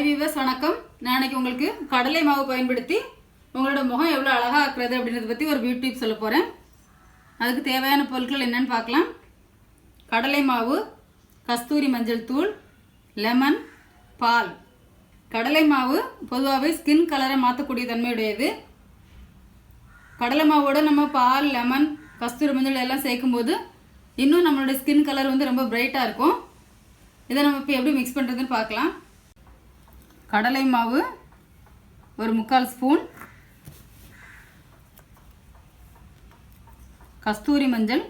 வணக்கம். நான் இன்னைக்கு உங்களுக்கு கடலை மாவு பயன்படுத்தி உங்களோட முகம் எவ்வளோ அழகாக ஆக்குறது அப்படின்றத பற்றி ஒரு பியூட்டி டிப் சொல்ல போகிறேன் அதுக்கு தேவையான பொருட்கள் என்னன்னு பார்க்கலாம். கடலை மாவு கஸ்தூரி மஞ்சள் தூள் லெமன் பால். கடலை மாவு பொதுவாகவே ஸ்கின் கலரை மாற்றக்கூடிய தன்மையுடையது. கடலை மாவோட நம்ம பால் லெமன் கஸ்தூரி மஞ்சள் எல்லாம் சேர்க்கும்போது இன்னும் நம்மளோட ஸ்கின் கலர் வந்து ரொம்ப பிரைட்டாக இருக்கும். இதை நம்ம இப்போ எப்படி மிக்ஸ் பண்ணுறதுன்னு பார்க்கலாம். கடலை மாவு ஒரு முக்கால் ஸ்பூன். கஸ்தூரி மஞ்சள்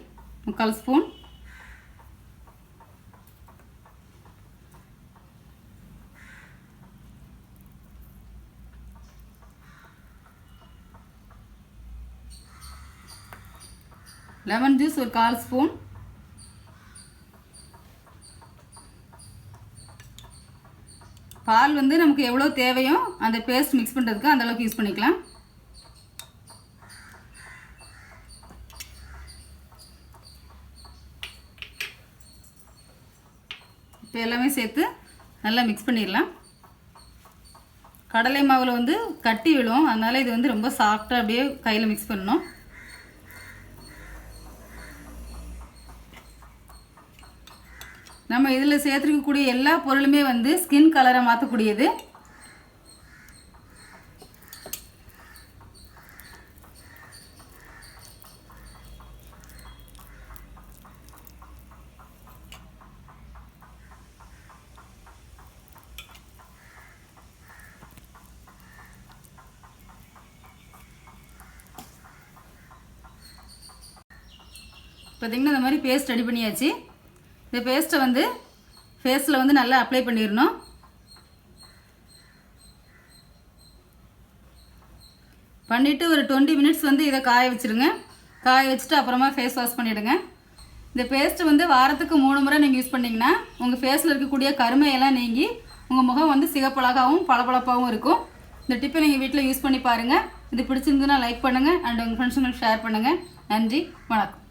முக்கால் ஸ்பூன். லெமன் ஜூஸ் ஒரு கால் ஸ்பூன். பால் வந்து நமக்கு எவ்வளோ தேவையோ அந்த பேஸ்ட் மிக்ஸ் பண்ணுறதுக்கு அந்தளவுக்கு யூஸ் பண்ணிக்கலாம். இப்போ எல்லாமே சேர்த்து நல்லா மிக்ஸ் பண்ணிடலாம். கடலை மாவில் வந்து கட்டி விழும். அதனால் இது வந்து ரொம்ப சாஃப்டாக அப்படியே கையில் மிக்ஸ் பண்ணணும். நம்ம இதில் சேர்த்துருக்கக்கூடிய எல்லா பொருளுமே வந்து ஸ்கின் கலரை மாற்றக்கூடியது பார்த்திங்கன்னா இந்த மாதிரி பேஸ்ட் ரெடி பண்ணியாச்சு. இந்த பேஸ்ட்டை வந்து ஃபேஸில் வந்து நல்லா அப்ளை பண்ணிடணும் பண்ணிவிட்டு ஒரு டுவெண்ட்டி மினிட்ஸ் வந்து இதை காய வச்சுருங்க. காய வச்சுட்டு அப்புறமா ஃபேஸ் வாஷ் பண்ணிவிடுங்க இந்த பேஸ்ட்டு வந்து வாரத்துக்கு மூணு முறை நீங்கள் யூஸ் பண்ணிங்கன்னா உங்கள் ஃபேஸில் இருக்கக்கூடிய கருமையெல்லாம் நீங்கி உங்கள் முகம் வந்து சிகப்பழகாகவும் பளபளப்பாகவும் இருக்கும். இந்த டிப்பை நீங்கள் வீட்டில் யூஸ் பண்ணி பாருங்கள் இது பிடிச்சிருந்துன்னா லைக் பண்ணுங்கள் அண்ட் உங்கள் ஃப்ரெண்ட்ஸுங்களுக்கு ஷேர் பண்ணுங்கள் நன்றி. வணக்கம்.